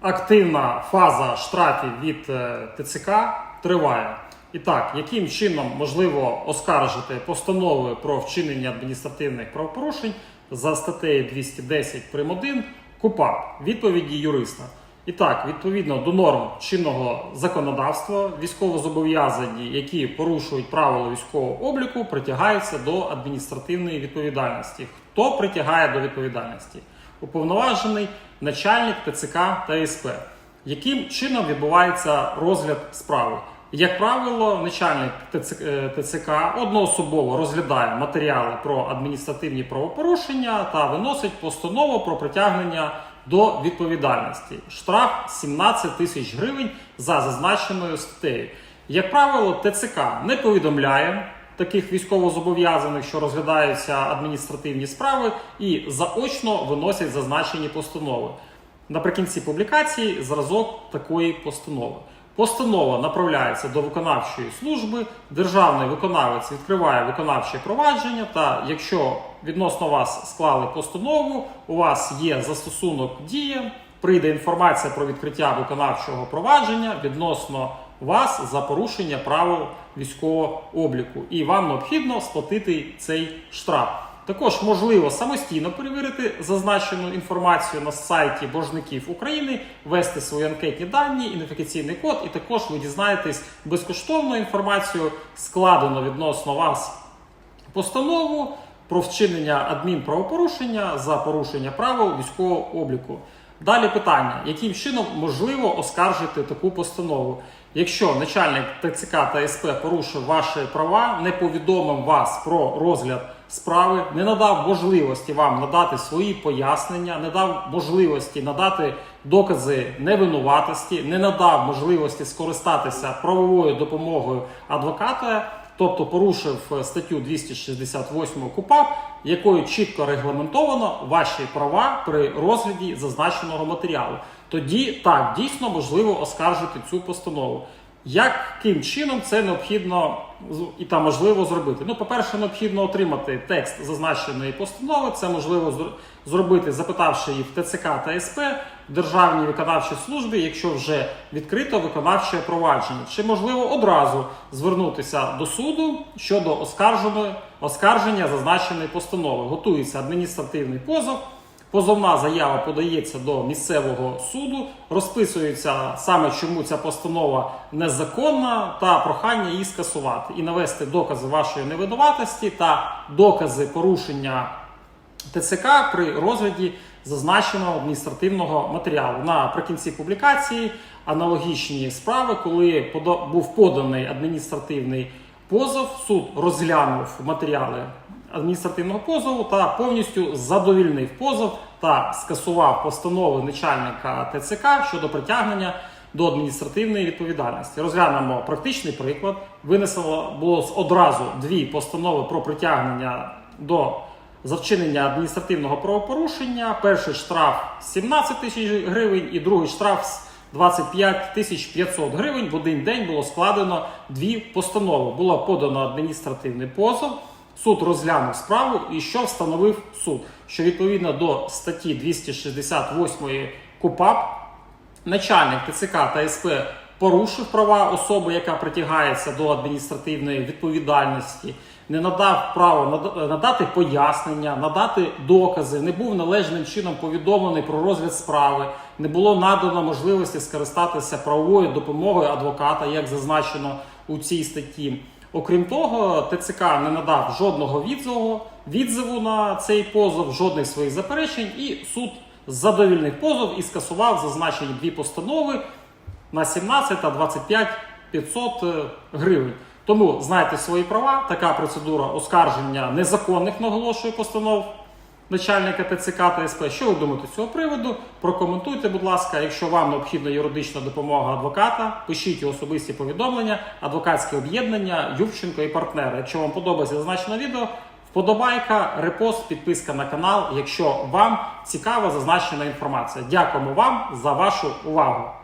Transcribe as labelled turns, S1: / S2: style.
S1: активна фаза штрафів від е, ТЦК триває. І так, яким чином можливо оскаржити постанови про вчинення адміністративних правопорушень за статтею 210 прим. 1 КУПАП? Відповіді юриста. І так, відповідно до норм чинного законодавства, військовозобов'язані, які порушують правила військового обліку, притягаються до адміністративної відповідальності. Хто притягає до відповідальності? Уповноважений начальник ТЦК та СП. Яким чином відбувається розгляд справи? Як правило, начальник ТЦК, е, одноособово розглядає матеріали про адміністративні правопорушення та виносить постанову про притягнення до відповідальності. Штраф 17 тисяч гривень за зазначеною статтею. Як правило, ТЦК не повідомляє таких військовозобов'язаних, що розглядаються адміністративні справи, і заочно виносять зазначені постанови. Наприкінці публікації зразок такої постанови. Постанова направляється до виконавчої служби, державний виконавець відкриває виконавче провадження. Та якщо відносно вас склали постанову, у вас є застосунок дія, прийде інформація про відкриття виконавчого провадження відносно вас за порушення правил військового обліку, і вам необхідно сплатити цей штраф. Також можливо самостійно перевірити зазначену інформацію на сайті боржників України, ввести свої анкетні дані, ідентифікаційний код, і також ви дізнаєтесь безкоштовну інформацію, складену відносно вас постанову про вчинення адмінправопорушення за порушення правил військового обліку. Далі питання: яким чином можливо оскаржити таку постанову? Якщо начальник ТЦК та СП порушив ваші права, не повідомив вас про розгляд справи, не надав можливості вам надати свої пояснення, не дав можливості надати докази невинуватості, не надав можливості скористатися правовою допомогою адвоката, тобто порушив е, статтю 268 КУПАП, якою чітко регламентовано ваші права при розгляді зазначеного матеріалу. Тоді так дійсно можливо оскаржити цю постанову. Яким чином це необхідно і та можливо зробити? Ну, по-перше, необхідно отримати текст зазначеної постанови. Це можливо зробити, запитавши її в ТЦК та СП в Державній виконавчій службі, якщо вже відкрито виконавче провадження. Чи можливо одразу звернутися до суду щодо оскарженої оскарження зазначеної постанови? Готується адміністративний позов. Позовна заява подається до місцевого суду, розписується саме, чому ця постанова незаконна, та прохання її скасувати і навести докази вашої невинуватості та докази порушення ТЦК при розгляді зазначеного адміністративного матеріалу. Наприкінці публікації аналогічні справи, коли був поданий адміністративний позов, суд розглянув матеріали адміністративного позову та повністю задовільнив позов та скасував постанови начальника ТЦК щодо притягнення до адміністративної відповідальності. Розглянемо практичний приклад. Винесено було одразу дві постанови про притягнення до за вчинення адміністративного правопорушення. Перший штраф 17 тисяч гривень і другий штраф 25 тисяч 500 гривень. В один день було складено дві постанови. Було подано адміністративний позов. Суд розглянув справу і що встановив суд? Що відповідно до статті 268 КУПАП начальник ТЦК та СП порушив права особи, яка притягається до адміністративної відповідальності, не надав право надати пояснення, надати докази, не був належним чином повідомлений про розгляд справи, не було надано можливості скористатися правовою допомогою адвоката, як зазначено у цій статті. Окрім того, ТЦК не надав жодного відзову, відзиву на цей позов, жодних своїх заперечень, і суд задовільнив позов і скасував зазначені дві постанови на 17 та 25 500 е, гривень. Тому знайте свої права. Така процедура оскарження незаконних наголошую постанов начальника ТЦК та СП. Що ви думаєте з цього приводу? Прокоментуйте, будь ласка. Якщо вам необхідна юридична допомога адвоката, пишіть особисті повідомлення, адвокатське об'єднання, Ювченко і партнери. Якщо вам подобається зазначене відео, вподобайка, репост, підписка на канал, якщо вам цікава зазначена інформація. Дякуємо вам за вашу увагу.